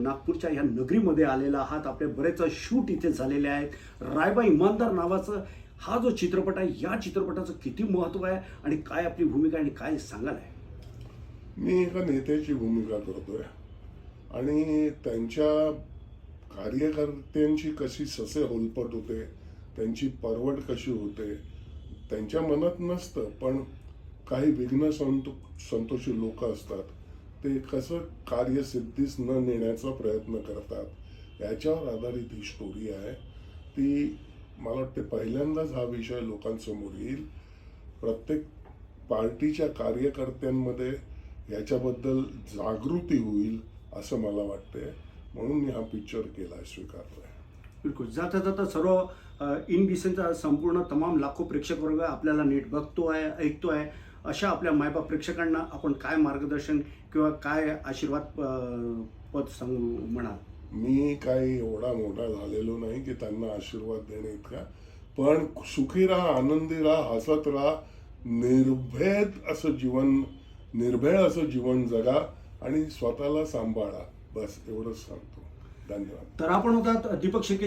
नागपूरच्या या नगरीमध्ये आलेला आहात. आपले बरेच शूट इथे झालेले आहेत. रायबा इमानदार नावाचं हा जो चित्रपट आहे या चित्रपटाचं किती महत्त्व आहे आणि काय आपली भूमिका आणि काय सांगाल आहे? मी एका नेत्याची भूमिका करतोय. आणि त्यांच्या कार्यकर्त्यांची कशी ससे होलपट होते त्यांची परवड कशी होते त्यांच्या मनात नसतं पण काही विघ्न संतो संतोषी लोक असतात. ते कसं कार्यसिद्धीस न नेण्याचा प्रयत्न करतात याच्यावर आधारित ही स्टोरी आहे. ती मला वाटते पहिल्यांदाच हा विषय लोकांसमोर येईल. प्रत्येक पार्टीच्या कार्यकर्त्यांमध्ये याच्याबद्दल जागृती होईल असं मला वाटतंय म्हणून मी हा पिक्चर केला स्वीकारलाय. बिलकुल. जाता जाता सर्व इन बिसेंचा संपूर्ण तमाम लाखो प्रेक्षक वर्ग आपल्याला नीट बघतो आहे ऐकतो आहे. अशा आपल्या मायबाप प्रेक्षकांना आपण काय मार्गदर्शन किंवा काय आशीर्वाद पद सांगू म्हणाल? मी काही एवढा मोठा झालेलो नाही की त्यांना आशीर्वाद देणे इतका. पण सुखी राहा आनंदी राहा हसत राहा. निर्भेद असं जीवन निर्भय असं जीवन जगा आणि स्वतःला सांभाळा. बस एवढंच सांगतो. धन्यवाद. तर आपण होतात दीपक शिर्के